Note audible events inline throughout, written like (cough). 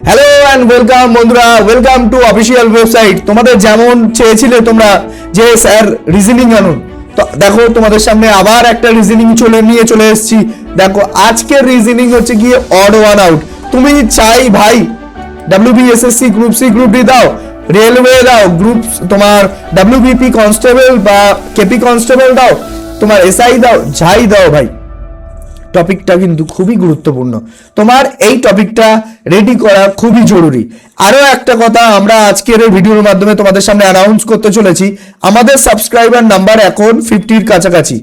Hello and welcome বন্ধুরা। Welcome to official website তোমাদের যেমন চেয়েছিলে তোমরা যে স্যার রিজনিং আনুন। তো দেখো, তোমাদের সামনে আবার একটা রিজনিং চলে নিয়ে চলে এসেছি। দেখো, আজকের রিজনিং হচ্ছে গিয়ে অড ওয়ান আউট তুমি চাই ভাই WBSSC group C group D দাও। রেলওয়ে দাও। গ্রুপ তোমার ডাব্লিউবিপি কনস্টেবল বা কেপি কনস্টেবল দাও। তোমার এসআই দাও। যাই দাও ভাই। টপিকটা কিন্তু খুবই গুরুত্বপূর্ণ। তোমার এই টপিকটা রেডি করা খুবই জরুরি। আরও একটা কথা, আমরা আজকের এই ভিডিওর মাধ্যমে তোমাদের সামনে অ্যানাউন্স করতে চলেছি, আমাদের সাবস্ক্রাইবার নাম্বার এখন ফিফটির কাছাকাছি।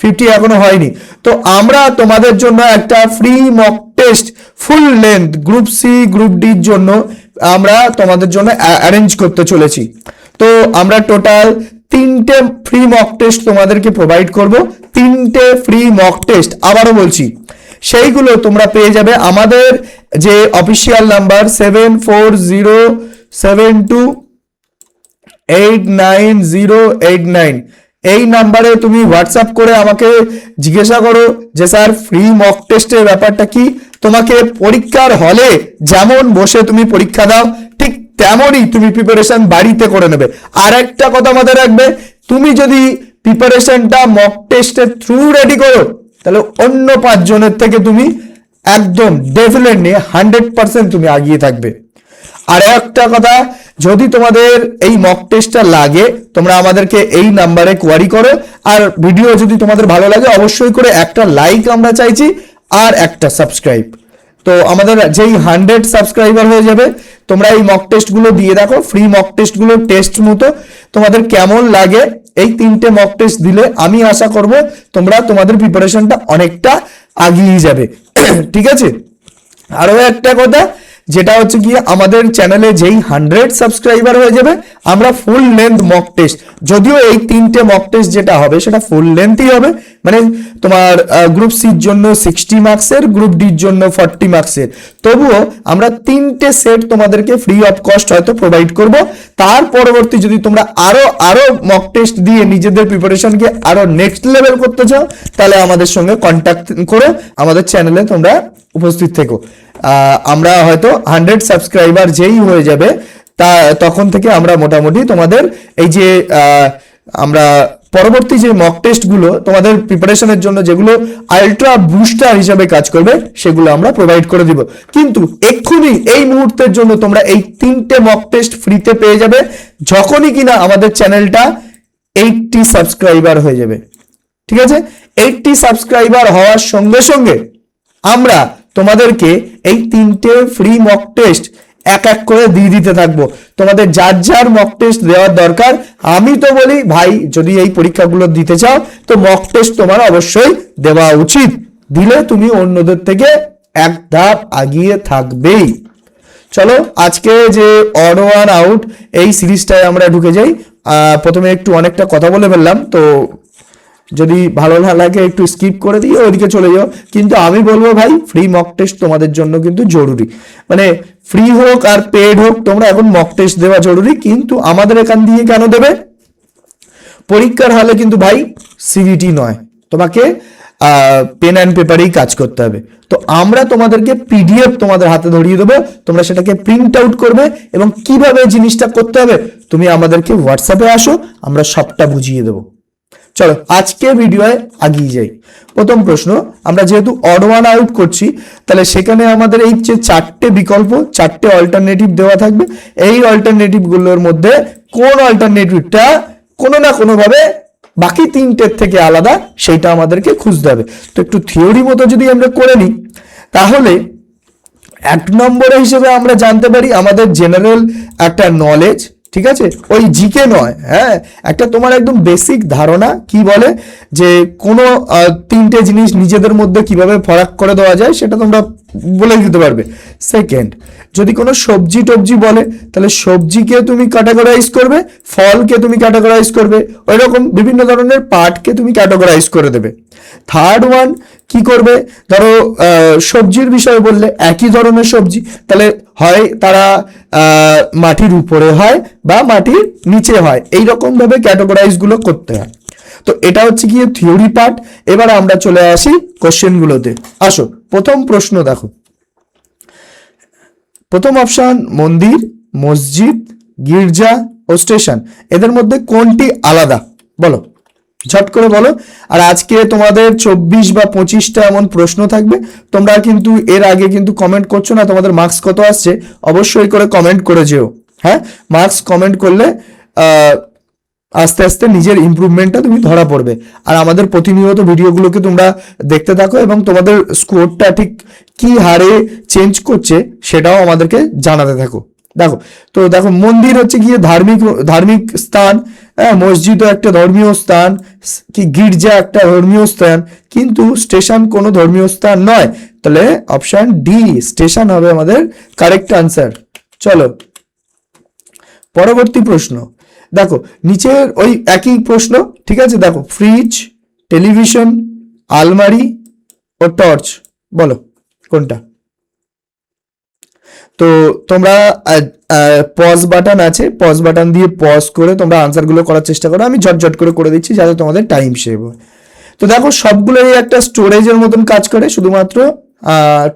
ফিফটি এখনও হয়নি। তো আমরা তোমাদের জন্য একটা free mock test full length group C group ডির জন্য আমরা তোমাদের জন্য অ্যারেঞ্জ করতে চলেছি। তো আমরা টোটাল তিনটে ফ্রি মক টেস্ট তোমাদেরকে প্রোভাইড করব। তিনটে ফ্রি মক টেস্ট আবারও বলছি। সেইগুলো তোমরা পেয়ে যাবে আমাদের যে official number seven four zero seven two eight nine zero eight nine এই নাম্বারে তুমি হোয়াটসঅ্যাপ করে আমাকে জিজ্ঞাসা করো যে, স্যার ফ্রি মক টেস্টের ব্যাপারটা কি? তোমাকে পরীক্ষার হলে যেমন বসে তুমি পরীক্ষা দাও, ঠিক তেমনই তুমি প্রিপারেশন বাড়িতে করে নেবে। আর একটা কথা মাথায় রাখবে, তুমি যদি প্রিপারেশনটা মক টেস্টের থ্রু রেডি করো। তাহলে অন্য পাঁচজনের থেকে তুমি একদম ডেফিনেটলি হান্ড্রেড পার্সেন্ট তুমি আগিয়ে থাকবে। আর একটা কথা, যদি তোমাদের এই মক টেস্টটা লাগে, তোমরা আমাদেরকে এই নাম্বারে কোয়ারি করো। আর ভিডিও যদি তোমাদের ভালো লাগে, অবশ্যই করে একটা লাইক আমরা চাইছি, আর একটা সাবস্ক্রাইব তো আমাদের যেই হান্ড্রেড সাবস্ক্রাইবার হয়ে যাবে তোমরা এই মক টেস্টগুলো দিয়ে দেখো ফ্রি মক টেস্টগুলো টেস্ট মতো তোমাদের কেমন লাগে এই তিনটে মক টেস্ট দিলে আমি আশা করব তোমরা তোমাদের প্রিপারেশনটা অনেকটা আগিয়ে যাবে। (clears throat) ঠিক আছে? আরও একটা কথা যেটা হচ্ছে গিয়ে আমাদের চ্যানেলে যেই হান্ড্রেড সাবস্ক্রাইবার হয়ে যাবে, আমরা ফুল লেন্থ মক টেস্ট যদিও এই তিনটে মক টেস্ট যেটা হবে, সেটা ফুল লেন্থই হবে। মানে তোমার গ্রুপ সির জন্য সিক্সটি মার্কসের গ্রুপ ডির জন্য ফর্টি মার্কসের তবুও আমরা তিনটে সেট তোমাদেরকে ফ্রি অফ কস্ট হয়তো প্রোভাইড করব। তার পরবর্তী যদি তোমরা আরও আরও মক টেস্ট দিয়ে নিজেদের প্রিপারেশনকে আরও নেক্সট লেভেল করতে চাও, তাহলে আমাদের সঙ্গে কন্ট্যাক্ট করে আমাদের চ্যানেলে তোমরা উপস্থিত থেকো। আমরা হয়তো হান্ড্রেড সাবস্ক্রাইবার যেই হয়ে যাবে, তা তখন থেকে আমরা মোটামুটি তোমাদের এই যে আমরা পরবর্তী যে মক টেস্টগুলো তোমাদের প্রিপারেশনের জন্য যেগুলো আলট্রা বুস্টার হিসাবে কাজ করবে, সেগুলো আমরা প্রোভাইড করে দিব। কিন্তু এক্ষুনি এই মুহূর্তের জন্য তোমরা এই তিনটে মক টেস্ট ফ্রিতে পেয়ে যাবে, যখনই কিনা আমাদের চ্যানেলটা এইটটি সাবস্ক্রাইবার হয়ে যাবে। ঠিক আছে? এইটটি সাবস্ক্রাইবার হওয়ার সঙ্গে সঙ্গে আমরা তোমাদেরকে এই তিনটে ফ্রি মক টেস্ট এক এক করে দিয়ে দিতে থাকব। তোমাদের যার যার মক টেস্ট দেওয়ার দরকার, আমি তো বলি, ভাই, যদি এই পরীক্ষাগুলো দিতে চাও, তো মক টেস্ট তোমার অবশ্যই দেওয়া উচিত। দিলে তুমি অন্যদের থেকে এক ধাপ আগিয়ে থাকবেই। চলো, আজকে যে অড ওয়ান আউট এই সিরিজটায় আমরা ঢুকে যাই। প্রথমে একটু অনেকটা কথা বলে ফেললাম, তো যদি ভালো না লাগে, একটু স্কিপ করে দিয়ে ওইদিকে চলে যাও। কিন্তু আমি বলব ভাই ফ্রি মক টেস্ট তোমাদের জন্য কিন্তু জরুরি। মানে ফ্রি হোক আর পেড হোক, তোমরা এখন মক টেস্ট দেওয়া জরুরি, কিন্তু আমাদের এখান দিয়ে কেন দেবে? পরীক্ষার হলে কিন্তু ভাই সিবিটি নয়। তোমাকে পেন অ্যান্ড পেপারেই কাজ করতে হবে। তো আমরা তোমাদেরকে পিডিএফ তোমাদের হাতে ধরিয়ে দেবো। তোমরা সেটাকে প্রিন্ট আউট করবে এবং কীভাবে জিনিসটা করতে হবে, তুমি আমাদেরকে হোয়াটসঅ্যাপে আসো, আমরা সবটা বুঝিয়ে দেবো। চলো, আজকে ভিডিওয় আগিয়ে যাই। প্রথম প্রশ্ন, আমরা যেহেতু অড ওয়ান আউট করছি, তাহলে সেখানে আমাদের এই যে চারটে বিকল্প, চারটে অল্টারনেটিভ দেওয়া থাকবে, এই অল্টারনেটিভগুলোর মধ্যে কোন অল্টারনেটিভটা কোনো না কোনোভাবে বাকি তিনটের থেকে আলাদা, সেটা আমাদেরকে খুঁজতে হবে। তো একটু থিওরি মতো যদি আমরা করে নিই, তাহলে এক নম্বরে হিসেবে আমরা জানতে পারি আমাদের জেনারেল একটা নলেজ ঠিক আছে? ওই জিকে নয় হ্যাঁ? একটা তোমার একদম বেসিক ধারণা, কি বলে? যে কোনো তিনটে জিনিস নিজেদের মধ্যে কীভাবে ফরাক করে দেওয়া যায়, সেটা তোমরা বলে দিতে পারবে। সেকেন্ড যদি কোনো সবজি টবজি বলে, তাহলে সবজিকে তুমি ক্যাটাগরাইজ করবে, ফলকে তুমি ক্যাটাগরাইজ করবে। ওই রকম বিভিন্ন ধরনের পার্টকে তুমি ক্যাটাগরাইজ করে দেবে। থার্ড ওয়ান কি করবে? ধরো সবজির বিষয়ে বললে একই ধরনের সবজি, তাহলে হয় তারা মাটির উপরে হয় বা মাটির নিচে হয়। এই রকম ভাবে ক্যাটাগরাইজগুলো করতে হয়। তো এটা হচ্ছে গিয়ে থিওরি পার্ট এবার আমরা চলে আসি কোশ্চেন গুলোতে। আসো, প্রথম প্রশ্ন দেখো। প্রথম অপশন মন্দির, মসজিদ, গির্জা ও স্টেশন এদের মধ্যে কোনটি আলাদা? বলো। ঝট করে বলো। আর আজকে তোমাদের চব্বিশ বা পঁচিশটা এমন প্রশ্ন থাকবে। তোমরা কিন্তু এর আগে কিন্তু কমেন্ট করছ না, তোমাদের মার্কস কত আসছে, অবশ্যই করে কমেন্ট করে যেও। হ্যাঁ? মার্কস কমেন্ট করলে আস্তে আস্তে নিজের ইমপ্রুভমেন্টটা তুমি ধরা পড়বে। আর আমাদের প্রতিনিয়ত ভিডিওগুলোকে তোমরা দেখতে থাকো এবং তোমাদের স্কোরটা ঠিক কি হারে চেঞ্জ করছে সেটাও আমাদেরকে জানাতে থাকো। দেখো, তো দেখো, মন্দির হচ্ছে গিয়ে ধার্মিক ধার্মিক স্থান। হ্যাঁ মসজিদও একটা ধর্মীয় স্থান কি গির্জা একটা ধর্মীয় স্থান, কিন্তু স্টেশন কোনো ধর্মীয় স্থান নয়। তাহলে অপশন ডি স্টেশন হবে আমাদের কারেক্ট আনসার চলো, পরবর্তী প্রশ্ন। দেখো, নিচের ওই একই প্রশ্ন, ঠিক আছে? দেখো ফ্রিজ টেলিভিশন আলমারি ও টর্চ বলো, কোনটা? তো তোমরা পজ বাটন আছে পজ বাটন দিয়ে পজ করে তোমরা আনসারগুলো করার চেষ্টা করো। আমি ঝটঝট করে করে দিচ্ছি যাতে তোমাদের টাইম সেভ হয়। তো দেখো, সবগুলোই একটা স্টোরেজের মতন কাজ করে, শুধুমাত্র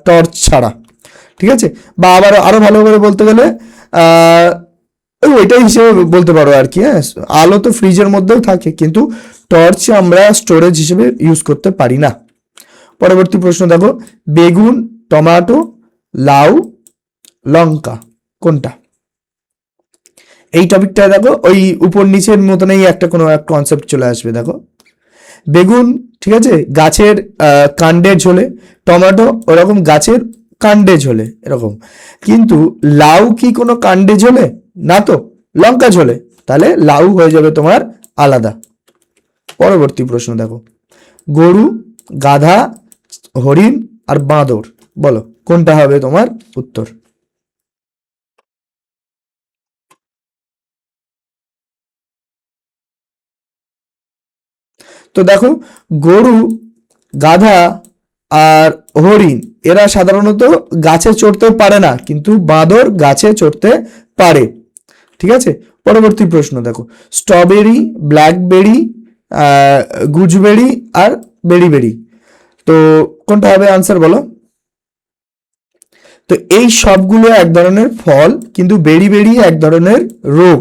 টর্চ ছাড়া। ঠিক আছে? বা আবার আরও ভালো করে বলতে গেলে ওইটাই হিসেবে বলতে পারো আর কি হ্যাঁ? আলো তো ফ্রিজের মধ্যেও থাকে, কিন্তু টর্চ আমরা স্টোরেজ হিসেবে ইউজ করতে পারি না। পরবর্তী প্রশ্ন দেখো, বেগুন টমেটো লাউ লঙ্কা, কোনটা? এই টপিকটা দেখো, ওই উপর নিচের মতনই একটা কোনো এক কনসেপ্ট চলে আসবে, দেখো। বেগুন, ঠিক আছে? গাছের কাণ্ডে ঝোলে, টমেটো, ওরকম গাছের কাণ্ডে ঝোলে, এরকম। কিন্তু লাউ কি কোনো কাণ্ডে ঝোলে? না তো, লঙ্কা ঝোলে। তাহলে লাউ হয়ে যাবে তোমার আলাদা। পরবর্তী প্রশ্ন দেখো। গরু, গাধা, হরিণ আর বাঁদর, বলো, কোনটা হবে তোমার উত্তর? তো দেখো, গরু, গাধা আর হরিণ, এরা সাধারণত গাছে চড়তে পারে না, কিন্তু বাঁদর গাছে চড়তে পারে। ঠিক আছে? পরবর্তী প্রশ্ন দেখো, স্ট্রবেরি, ব্ল্যাকবেরি গুজবেরি আর বেরি বেরি তো কোনটা হবে আনসার বলো? তো এই সবগুলো এক ধরনের ফল, কিন্তু বেরি বেরি এক ধরনের রোগ।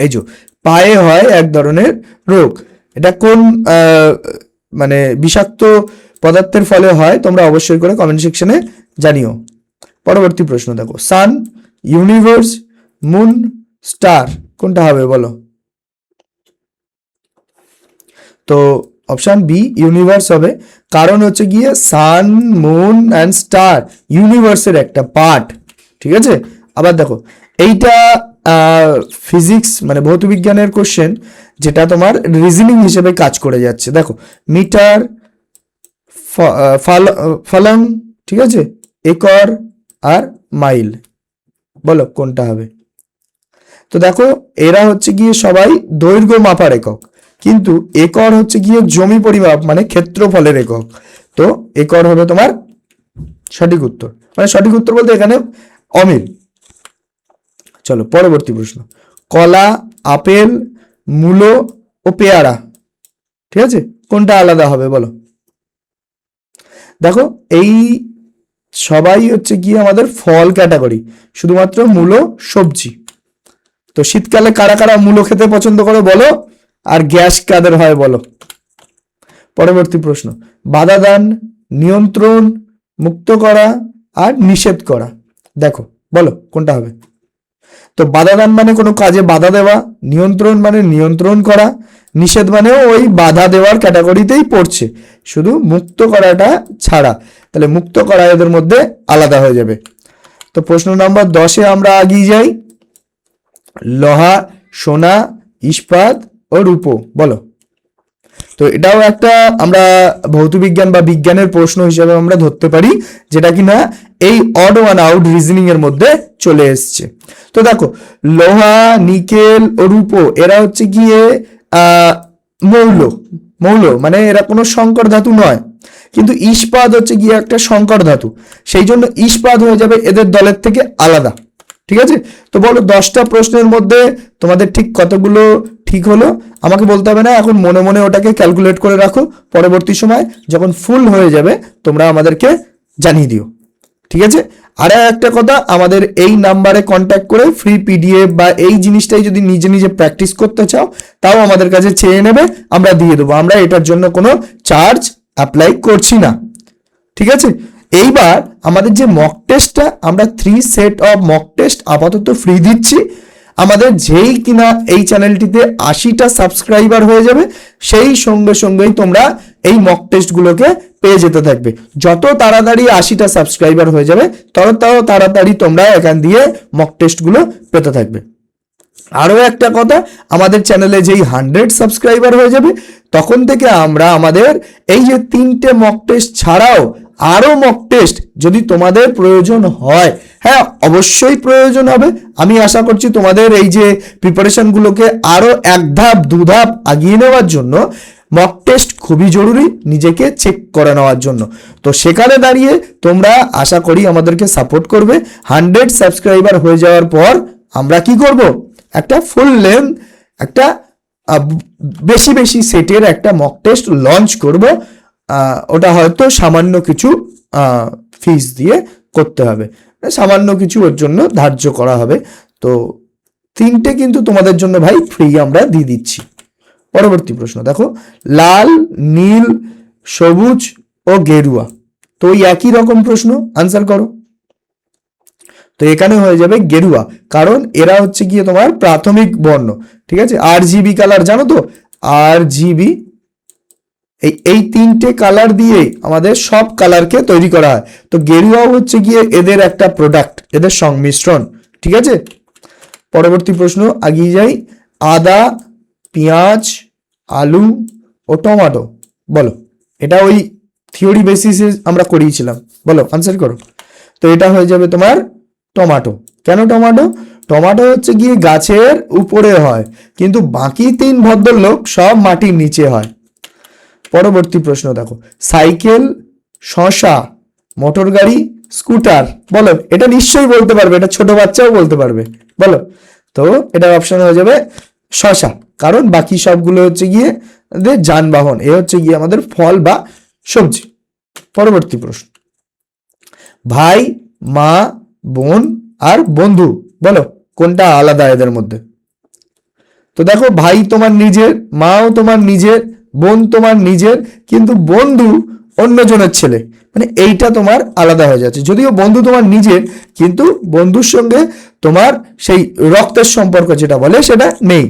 এই যে, পায়ে হয় এক ধরনের রোগ। এটা কোন মানে বিষাক্ত পদার্থের ফলে হয়, তোমরা অবশ্যই করে কমেন্ট সেকশনে জানিও। পরবর্তী প্রশ্ন দেখো সান ইউনিভার্স মুন স্টার কোনটা হবে বলো? তো অপশান বি ইউনিভার্স হবে। কারণ হচ্ছে গিয়ে সান মুন অ্যান্ড স্টার ইউনিভার্সের একটা পার্ট ঠিক আছে? আবার দেখো, এইটা ফিজিক্স মানে ভৌতবিজ্ঞানের কোশ্চেন যেটা তোমার রিজনিং হিসেবে কাজ করে যাচ্ছে। দেখো, মিটার ফলং, ঠিক আছে? একর আর মাইল। বলো, কোনটা হবে? তো দেখো, এরা হচ্ছে গিয়ে সবাই দৈর্ঘ্য মাপার একক। কিন্তু একর হচ্ছে গিয়ে জমি পরিমাপ মানে ক্ষেত্রফলের একক। তো একর হবে তোমার সঠিক উত্তর। মানে সঠিক উত্তর বলতে এখানে অমিল। চলো, পরবর্তী প্রশ্ন। কলা, আপেল, মূলো ও পেয়ারা, ঠিক আছে? কোনটা আলাদা হবে বলো? দেখো, এই সবাই হচ্ছে গিয়ে আমাদের ফল ক্যাটাগরি, শুধুমাত্র মূলো, সবজি। তো শীতকালে কারা কারা মূলো খেতে পছন্দ করে বলো? আর গ্যাস কাদের হয় বলো? পরবর্তী প্রশ্ন। বাধা দান নিয়ন্ত্রণ, মুক্ত করা আর নিষেধ করা। দেখো, বলো, কোনটা হবে? তো বাধা দান মানে কোনো কাজে বাধা দেওয়া, নিয়ন্ত্রণ মানে নিয়ন্ত্রণ করা, নিষেধ মানেও ওই বাধা দেওয়ার ক্যাটাগরিতেই পড়ছে। শুধু মুক্ত করাটা ছাড়া। তাহলে মুক্ত করা এদের মধ্যে আলাদা হয়ে যাবে। তো প্রশ্ন নম্বর দশে আমরা আগিয়ে যাই। লোহা, সোনা, ইস্পাত ও রূপো। বলো। তো এটাও একটা আমরা ভৌতবিজ্ঞান বা বিজ্ঞানের প্রশ্ন হিসেবে আমরা ধরতে পারি, যেটা কিনা এই অড ওয়ান আউট রিজনিং এর মধ্যে চলে এসছে। তো দেখো, লোহা, নিকেল ও রূপো, এরা হচ্ছে গিয়ে মৌল। মৌল মানে এরা কোনো সংকর ধাতু নয়। কিন্তু ইস্পাত হচ্ছে গিয়ে একটা সংকর ধাতু। সেই জন্য ইস্পাত হয়ে যাবে এদের দলের থেকে আলাদা। ঠিক আছে? তো বলো, দশটা প্রশ্নের মধ্যে তোমাদের ঠিক কতগুলো ঠিক হলো? আমাকে বলতে হবে না, এখন মনে মনে ওটাকে ক্যালকুলেট করে রাখো। পরবর্তী সময় যখন ফুল হয়ে যাবে, তোমরা আমাদেরকে জানিয়ে দিও। ঠিক আছে? আর একটা কথা, আমাদের এই নাম্বারে কন্ট্যাক্ট করে ফ্রি পিডিএফ বা এই জিনিসটাই যদি নিজে নিজে প্র্যাকটিস করতে চাও, তাও আমাদের কাছে চেয়ে নেবে, আমরা দিয়ে দেবো। আমরা এটার জন্য কোনো চার্জ অ্যাপ্লাই করছি না। ঠিক আছে? এইবার আমাদের যে মক টেস্টটা আমরা three set of mock test আপাতত ফ্রি দিচ্ছি। আমাদের যেই কিনা এই চ্যানেলটিতে আশিটা সাবস্ক্রাইবার হয়ে যাবে, সেই সঙ্গে সঙ্গেই তোমরা এই মক টেস্টগুলোকে পেয়ে যেতে থাকবে। যত তাড়াতাড়ি আশিটা সাবস্ক্রাইবার হয়ে যাবে, তত তাড়াতাড়ি তোমরা এখান দিয়ে মক টেস্টগুলো পেতে থাকবে। আরও একটা কথা, আমাদের চ্যানেলে যেই হান্ড্রেড সাবস্ক্রাইবার হয়ে যাবে, তখন থেকে আমরা আমাদের এই যে তিনটে মক টেস্ট ছাড়াও আরও মক টেস্ট যদি তোমাদের প্রয়োজন হয়। হ্যাঁ অবশ্যই প্রয়োজন হবে। আমি আশা করছি তোমাদের এই যে প্রিপারেশনগুলোকে আরও এক ধাপ, দু ধাপ আগিয়ে নেওয়ার জন্য মক টেস্ট খুবই জরুরি নিজেকে চেক করে নেওয়ার জন্য। তো সেখানে দাঁড়িয়ে তোমরা আশা করি আমাদেরকে সাপোর্ট করবে। হান্ড্রেড সাবস্ক্রাইবার হয়ে যাওয়ার পর আমরা কি করব? একটা ফুল লেন্থ একটা বেশি বেশি সেটের একটা মক টেস্ট লঞ্চ করব। ওটা হয়তো সামান্য কিছু ফিস দিয়ে করতে হবে। সামান্য কিছু ওর জন্য ধার্য করা হবে। তো তিনটে কিন্তু তোমাদের জন্য ভাই ফ্রি আমরা দিয়ে দিচ্ছি। পরবর্তী প্রশ্ন, দেখো, লাল, নীল, সবুজ ও গেরুয়া। তো ওই একই রকম প্রশ্ন আনসার করো। তো এখানে হয়ে যাবে গেরুয়া, কারণ এরা হচ্ছে গিয়ে তোমার প্রাথমিক বর্ণ, ঠিক আছে? আর জিবি কালার জানো তো? আর জিবি এই এই তিনটে কালার দিয়ে আমাদের সব কালারকে তৈরি করা হয়। তো গেরুয়াও হচ্ছে গিয়ে এদের একটা প্রোডাক্ট এদের সংমিশ্রণ, ঠিক আছে? পরবর্তী প্রশ্ন, আগিয়ে যাই। আদা, পেঁয়াজ, আলু ও টমাটো, বলো। এটা ওই থিওরি বেসিসে আমরা করিয়েছিলাম। বলো আনসার করো। তো এটা হয়ে যাবে তোমার টমাটো। কেন টমাটো? টমাটো হচ্ছে গিয়ে গাছের উপরে হয়, কিন্তু বাকি তিন ভদ্রলোক সব মাটির নিচে হয়। পরবর্তী প্রশ্ন দেখো। সাইকেল, শশা, মোটর গাড়ি, স্কুটার, বলো, এটা নিশ্চয়ই বলতে পারবে, এটা ছোট বাচ্চাও বলতে পারবে, বলো। তো এটা অপশন হয়ে যাবে শশা। কারণ বাকি সবগুলো হচ্ছে গিয়ে যানবাহন, এ হচ্ছে গিয়ে আমাদের ফল বা সবজি। পরবর্তী প্রশ্ন। ভাই, মা, বোন আর বন্ধু, বলো, কোনটা আলাদা এদের মধ্যে? তো দেখো, ভাই তোমার নিজের, মাও তোমার নিজের বোন তোমার নিজের, কিন্তু বন্ধু অন্যজনের ছেলে। মানে এইটা তোমার আলাদা হয়ে যাচ্ছে। যদিও বন্ধু তোমার নিজের, কিন্তু বন্ধুর সঙ্গে তোমার সেই রক্তের সম্পর্ক যেটা বলে সেটা নেই।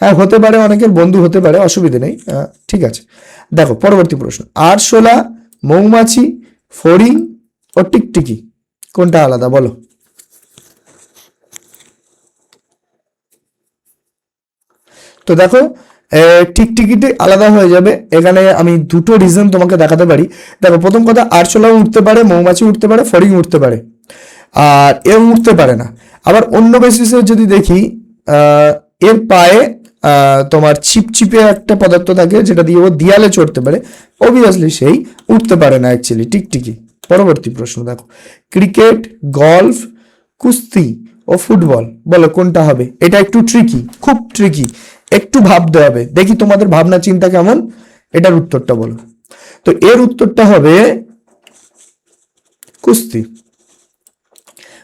হ্যাঁ হতে পারে অনেকের বন্ধু হতে পারে, অসুবিধে নেই। ঠিক আছে। দেখো, পরবর্তী প্রশ্ন। আরশোলা, মৌমাছি, ফড়িং ও টিকটিকি, কোনটা আলাদা বলো? তো দেখো টিকটিকিটি আলাদা হয়ে যাবে। এখানে আমি দুটো রিজন তোমাকে দেখাতে পারি। দেখো, প্রথম কথা, আরশোলাও উঠতে পারে, মৌমাছি উঠতে পারে, ফড়িং উঠতে পারে। আর এও উঠতে পারে না। আবার অন্য বেসিসে যদি দেখি এর পায়ে তোমার ছিপছিপে একটা পদার্থ থাকে, যেটা দিয়ে ও দেয়ালে চড়তে পারে। অবভিয়াসলি সেই উঠতে পারে না অ্যাকচুয়ালি টিকটিকি। পরবর্তী প্রশ্ন, দেখো। ক্রিকেট গলফ কুস্তি ও ফুটবল, বলো কোনটা হবে? এটা একটু ট্রিকি খুব ট্রিকি একটু ভাবতে হবে। দেখি তোমাদের ভাবনা চিন্তা কেমন? এটার উত্তরটা বলো। তো এর উত্তরটা হবে কুস্তি।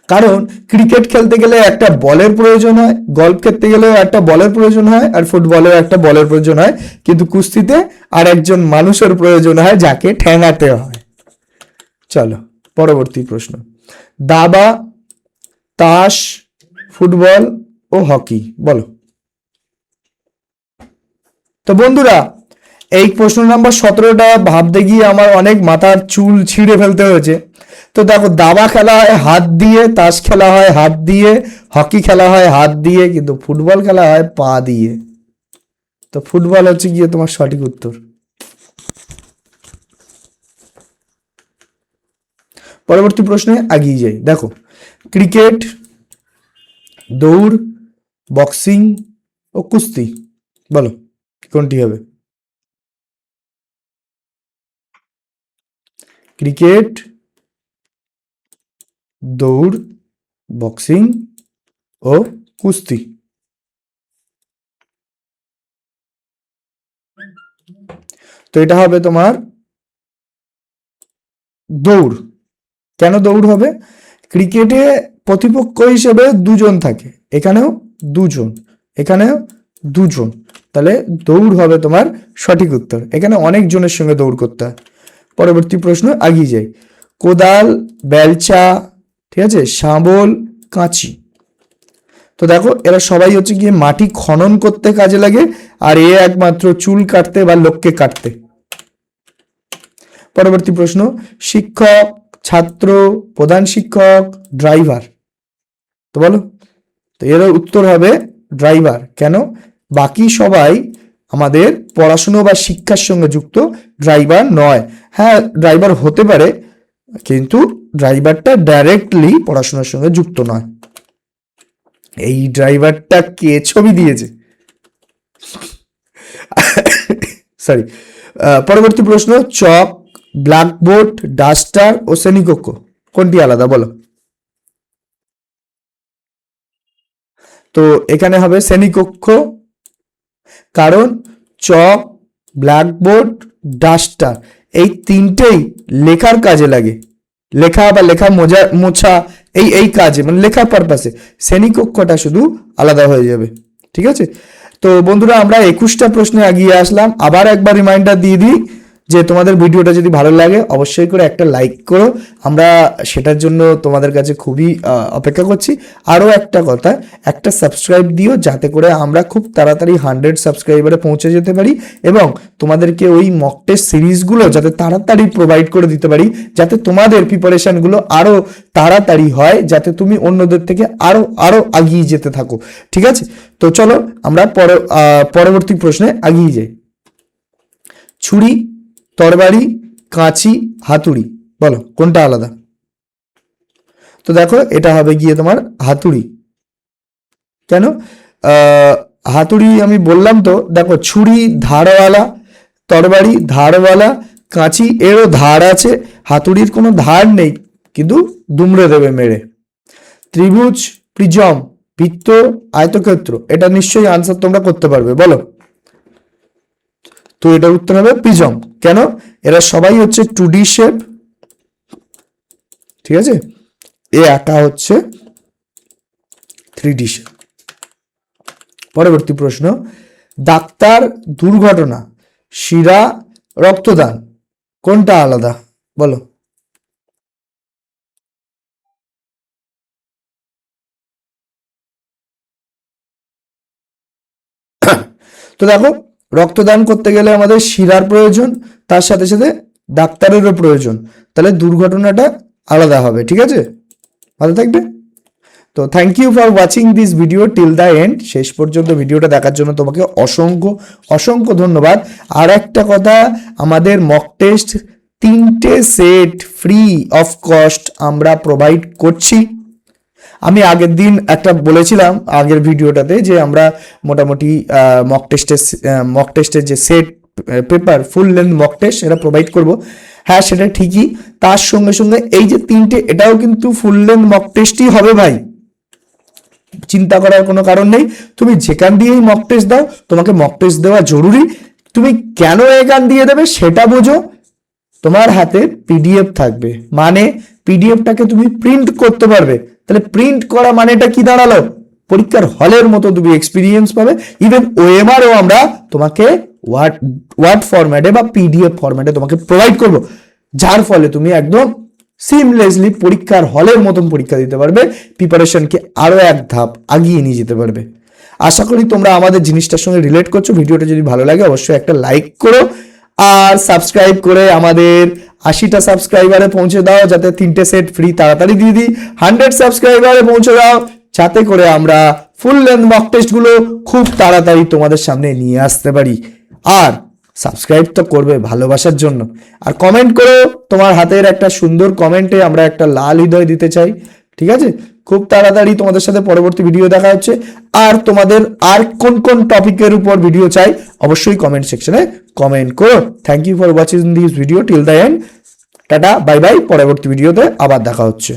কারণ ক্রিকেট খেলতে গেলে একটা বলের প্রয়োজন হয়, গল্ফ খেলতে গেলেও একটা বলের প্রয়োজন হয়, আর ফুটবলেও একটা বলের প্রয়োজন হয়। কিন্তু কুস্তিতে আর একজন মানুষের প্রয়োজন হয় যাকে ঠেঙাতে হয়। চলো, পরবর্তী প্রশ্ন। দাবা, তাস, ফুটবল ও হকি। বলো। তো বন্ধুরা, এই প্রশ্ন নাম্বার সতেরোটা ভাবতে গিয়ে আমার অনেক মাথার চুল ছিঁড়ে ফেলতে হয়েছে। তো দেখো, দাবা খেলা হয় হাত দিয়ে, তাস খেলা হয় হাত দিয়ে, হকি খেলা হয় হাত দিয়ে, কিন্তু ফুটবল খেলা হয় পা দিয়ে। তো ফুটবল হচ্ছে গিয়ে তোমার সঠিক উত্তর। পরবর্তী প্রশ্নে এগিয়ে যাই। দেখো, ক্রিকেট, দৌড়, বক্সিং ও কুস্তি, বলো। কোনটি হবে? ক্রিকেট, দৌড়, বক্সিং ও কুস্তি। তো এটা হবে তোমার দৌড়। কেন দৌড় হবে? ক্রিকেটে প্রতিপক্ষ হিসেবে দুজন থাকে। এখানেও দুজন এখানেও দুজন। তাহলে দৌড় হবে তোমার সঠিক উত্তর। এখানে অনেক জনের সঙ্গে দৌড় করতে হয়। পরবর্তী প্রশ্ন আগিয়ে যাই। কোদাল, বেলচা, ঠিক আছে? শাবল, কাঁচি। তো দেখো, এরা সবাই হচ্ছে গিয়ে মাটি খনন করতে কাজে লাগে, আর এ একমাত্র চুল কাটতে বা লোককে কাটতে। পরবর্তী প্রশ্ন, শিক্ষক, ছাত্র, প্রধান শিক্ষক, ড্রাইভার? তো বলো, তো এর উত্তর হবে ড্রাইভার। কেন? বাকি সবাই আমাদের পড়াশুনো বা শিক্ষার সঙ্গে যুক্ত ড্রাইভার নয়। হ্যাঁ ড্রাইভার হতে পারে, কিন্তু ড্রাইভারটা ডাইরেক্টলি পড়াশোনার সঙ্গে যুক্ত নয়। এই ড্রাইভারটা কে ছবি দিয়েছে? সরি পরবর্তী প্রশ্ন, চক ব্ল্যাকবোর্ড ডাস্টার ও শ্রেণীকক্ষ। কোনটি আলাদা? বলো। তো এখানে হবে শ্রেণীকক্ষ কারণ চক, ব্ল্যাকবোর্ড, ডাস্টার এই তিনটেই লেখার কাজে লাগে। লেখা বা লেখা মোজা, মোছা এই এই কাজে মানে লেখার পারপাসে শ্রেণীকক্ষটা শুধু আলাদা হয়ে যাবে, ঠিক আছে? তো বন্ধুরা, আমরা একুশটা প্রশ্নে এগিয়ে আসলাম। আবার একবার রিমাইন্ডার দিয়ে দিই যে তোমাদের ভিডিওটা যদি ভালো লাগে, অবশ্যই করে একটা লাইক করো। আমরা সেটার জন্য তোমাদের কাছে খুবই অপেক্ষা করছি। আরও একটা কথা, একটা সাবস্ক্রাইব দিও যাতে করে আমরা খুব তাড়াতাড়ি হান্ড্রেড সাবস্ক্রাইবারে পৌঁছে যেতে পারি এবং তোমাদেরকে ওই মক টেস্ট সিরিজগুলো যাতে তাড়াতাড়ি প্রোভাইড করে দিতে পারি, যাতে তোমাদের প্রিপারেশনগুলো আরও তাড়াতাড়ি হয়, যাতে তুমি অন্যদের থেকে আরও আরও এগিয়ে যেতে থাকো। ঠিক আছে? তো চলো আমরা পর পরবর্তী প্রশ্নে এগিয়ে যাই। ছুরি তরবারি, কাঁচি, হাতুড়ি। বলো, কোনটা আলাদা? তো দেখো, এটা হবে গিয়ে তোমার হাতুড়ি। কেন? হাতুড়ি আমি বললাম তো, দেখো, ছুরি ধারওয়ালা তরবারি ধারওয়ালা কাঁচি, এরও ধার আছে, হাতুড়ির কোনো ধার নেই, কিন্তু দুমড়ে দেবে মেরে। ত্রিভুজ, প্রিজম, বৃত্ত, আয়তক্ষেত্র, এটা নিশ্চয়ই আনসার তোমরা করতে পারবে, বলো। তো এটার উত্তর হবে প্রিজম কেন? এরা সবাই হচ্ছে টু ডি শেপ ঠিক আছে? এ একা হচ্ছে থ্রি ডি শেপ পরবর্তী প্রশ্ন। ডাক্তার দুর্ঘটনা, শিরা, রক্তদান, কোনটা আলাদা? বলো। তো দেখো রক্তদান করতে গেলে আমাদের শিরার প্রয়োজন, তার সাথে সাথে ডাক্তারেরও প্রয়োজন। তাহলে দুর্ঘটনাটা আলাদা হবে, ঠিক আছে? ভালো থাকবে? তো thank you for watching this video till the end শেষ পর্যন্ত ভিডিওটা দেখার জন্য তোমাকে অসংখ্য অসংখ্য ধন্যবাদ। আর একটা কথা, আমাদের মক টেস্ট তিনটে সেট ফ্রি অফ কস্ট আমরা প্রোভাইড করছি। আমি আগের দিন একটা বলেছিলাম আগের ভিডিওটাতে যে আমরা মোটামুটি মক টেস্টের মক টেস্টের যে set paper full length mock test এটা প্রোভাইড করব। হ্যাঁ সেটা ঠিকই। তার সঙ্গে সঙ্গে এই যে তিনটে, এটাও কিন্তু ফুল লেন্থ মক টেস্টই হবে ভাই। চিন্তা করার কোনো কারণ নেই। তুমি যেখান দিয়েই মক টেস্ট দাও, তোমাকে মক টেস্ট দেওয়া জরুরি। তুমি কেন এখান দিয়ে দেবে সেটা বোঝো। তোমার হাতে পিডিএফ থাকবে। মানে পিডিএফটাকে তুমি প্রিন্ট করতে পারবে। তাহলে প্রিন্ট করা মানেটা কি দাঁড়াল? পরীক্ষার হলের মতো তুমি এক্সপিরিয়েন্স পাবে। ইভেন ওএমআরও আমরা তোমাকে ওয়ার্ড ওয়ার্ড ফরম্যাটে বা পিডিএফ ফরম্যাটে তোমাকে প্রোভাইড করব। যার ফলে তুমি একদম সিমলেসলি পরীক্ষার হলের মতন পরীক্ষা দিতে পারবে। প্রিপারেশনকে আরও এক ধাপ আগিয়ে নিয়ে যেতে পারবে। আশা করি তোমরা আমাদের জিনিসটার সঙ্গে রিলেট করছ। ভিডিওটা যদি ভালো লাগে, অবশ্যই একটা লাইক করো। আর সাবস্ক্রাইব করে আমাদের আশিটা সাবস্ক্রাইবারে পৌঁছে দাও, যাতে তিনটে সেট ফ্রি তাড়াতাড়ি দিয়ে দিই। হান্ড্রেড সাবস্ক্রাইবারে পৌঁছে দাও, যাতে করে আমরা ফুল লেন্থ মক টেস্টগুলো খুব তাড়াতাড়ি তোমাদের সামনে নিয়ে আসতে পারি। আর সাবস্ক্রাইব তো করবে ভালোবাসার জন্য। আর কমেন্ট করো তোমার হাতের একটা সুন্দর কমেন্টে আমরা একটা লাল হৃদয় দিতে চাই, ঠিক আছে? খুব তাড়াতাড়ি তোমাদের সাথে পরবর্তী ভিডিও দেখা হচ্ছে। আর তোমাদের আর কোন কোন টপিকের উপর ভিডিও চাই, অবশ্যই কমেন্ট সেকশনে কমেন্ট করো। Thank you for watching this video till the end tata bye bye পরবর্তী ভিডিওতে আবার দেখা হচ্ছে।